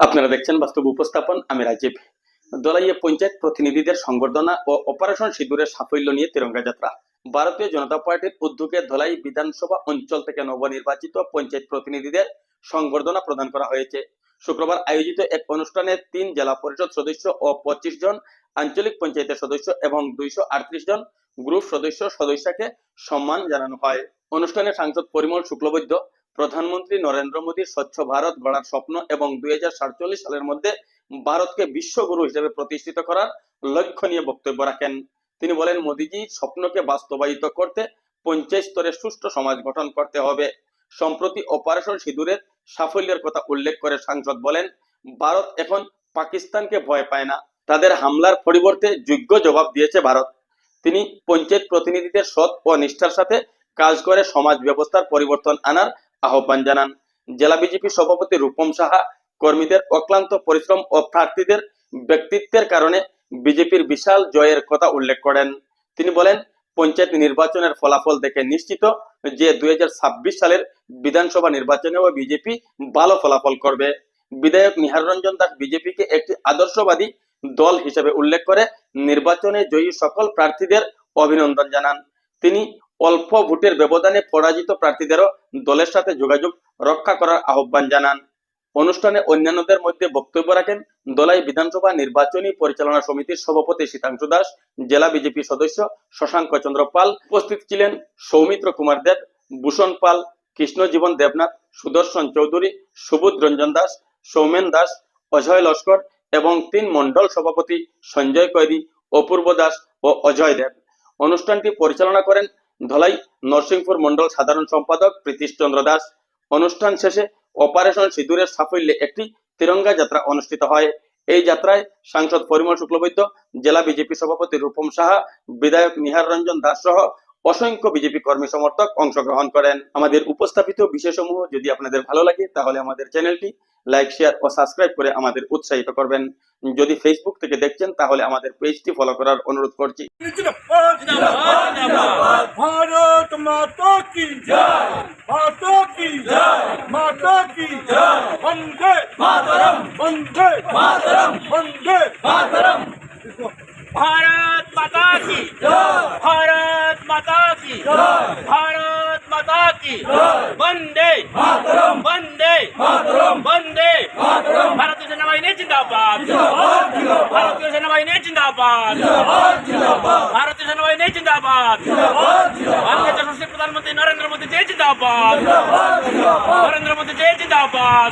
আপনারা দেখছেন বাস্তব উপস্থাপন, আমি রাজীব। দলাইয়ে পঞ্চায়েত প্রতিনিধিদের সংবর্ধনা ও অপারেশন সিঁদুরের সাফল্য নিয়ে তিরঙ্গা যাত্রা। ভারতীয় জনতা পার্টির উদ্যোগে ধলাই বিধানসভা অঞ্চল থেকে নবনির্বাচিত পঞ্চায়েত প্রতিনিধিদের সংবর্ধনা প্রদান করা হয়েছে। শুক্রবার আয়োজিত এক অনুষ্ঠানে তিন জেলা পরিষদ সদস্য ও পঁচিশ জন আঞ্চলিক পঞ্চায়েতের সদস্য এবং দুইশো আটত্রিশ জন গ্রুপ সদস্য সদস্যকে সম্মান জানানো হয়। অনুষ্ঠানে সাংসদ পরিমল শুক্লবৈদ্য প্রধানমন্ত্রী নরেন্দ্র মোদীর স্বচ্ছ ভারত গড়ার স্বপ্ন এবং দুই সালের মধ্যে ভারতকে বিশ্বগুরু হিসেবে প্রতিষ্ঠিত করার লক্ষ্য নিয়ে বক্তব্য রাখেন। তিনি বলেন মোদীজির স্বপ্নকে বাস্তবায়িত করতে পঞ্চায়েত স্তরে সুষ্ঠু সমাজ গঠন করতে হবে। সম্প্রতি অপারেশন সিঁদুরের সাফল্যের কথা উল্লেখ করে সাংসদ বলেন, ভারত এখন পাকিস্তানকে ভয় পায় না। তাদের হামলার পরিবর্তে যোগ্য জবাব দিয়েছে ভারত। তিনি পঞ্চায়েত প্রতিনিধিদের সৎ ও নিষ্ঠার সাথে কাজ করে সমাজ ব্যবস্থার পরিবর্তন আনার আহ্বান জানান। জেলা বিজেপি সভাপতি রূপম সাহা, কর্মীদের অক্লান্ত পরিশ্রম ও প্রার্থীদের ব্যক্তিত্বের কারণে বিজেপির বিশাল জয়ের কথা উল্লেখ করেন। তিনি বলেন, পঞ্চায়েত নির্বাচনের ফলাফল দেখে নিশ্চিত যে দুই হাজার ছাব্বিশ সালের বিধানসভা নির্বাচনেও বিজেপি ভালো ফলাফল করবে। বিধায়ক নিহার রঞ্জন দাস বিজেপিকে একটি আদর্শবাদী দল হিসেবে উল্লেখ করে নির্বাচনে জয়ী সকল প্রার্থীদের অভিনন্দন জানান। তিনি অল্প ভোটের ব্যবধানে পরাজিত প্রার্থীদেরও দলের সাথে যোগাযোগ রক্ষা করার আহ্বান জানান। অনুষ্ঠানে অন্যান্যদের মধ্যে বক্তব্য রাখেন দলাই বিধানসভা নির্বাচনী পরিচালনা সমিতির সভাপতি শীতাংশু দাস, জেলা বিজেপি সদস্য শশাঙ্ক চন্দ্র পাল, উপস্থিত ছিলেন সৌমিত্র কুমার দেব, ভূষণ পাল, কৃষ্ণজীবন দেবনাথ, সুদর্শন চৌধুরী, সুবোধ রঞ্জন দাস, সৌমেন দাস, অজয় লস্কর এবং তিন মণ্ডল সভাপতি সঞ্জয় কৈরি, অপূর্ব দাস ও অজয় দেব। অনুষ্ঠানটি পরিচালনা করেন ধলাই নরসিংপুর মন্ডল সাধারণ সম্পাদক প্রীতিশ চন্দ্র দাস। অনুষ্ঠান শেষে অপারেশন সিঁদুরের সাফল্যে একটি তিরঙ্গা যাত্রা অনুষ্ঠিত হয়। এই যাত্রায় সাংসদ পরিমল শুক্লবৈদ্য, জেলা বিজেপি সভাপতি রূপম সাহা, বিধায়ক নিহার রঞ্জন দাস সহ অসংখ্য বিজেপি কর্মী সমর্থক অংশগ্রহণ করেন। আমাদের উপস্থাপিত বিষয়সমূহ যদি আপনাদের ভালো লাগে তাহলে আমাদের চ্যানেলটি লাইক শেয়ার ও সাবস্ক্রাইব করে আমাদের উৎসাহিত করবেন। যদি ফেসবুক থেকে দেখছেন তাহলে আমাদের পেজটি ফলো করার অনুরোধ করছি। ভারত মাতা কি জয়? কি? বন্দে। মাতরম। বন্দে। মাতরম। বন্দে। মাতরম। ভারতীয় সেনাবাহিনী জিন্দাবাদ। ভারতীয় সেনাবাহিনী জিন্দাবাদ। ভারতীয় সেনাবাহিনী জিন্দাবাদ। ভারতীয় জনশ্রী প্রধানমন্ত্রী নরেন্দ্র মোদী জয় জিন্দাবাদ। নরেন্দ্র মোদী জয় জিন্দাবাদ।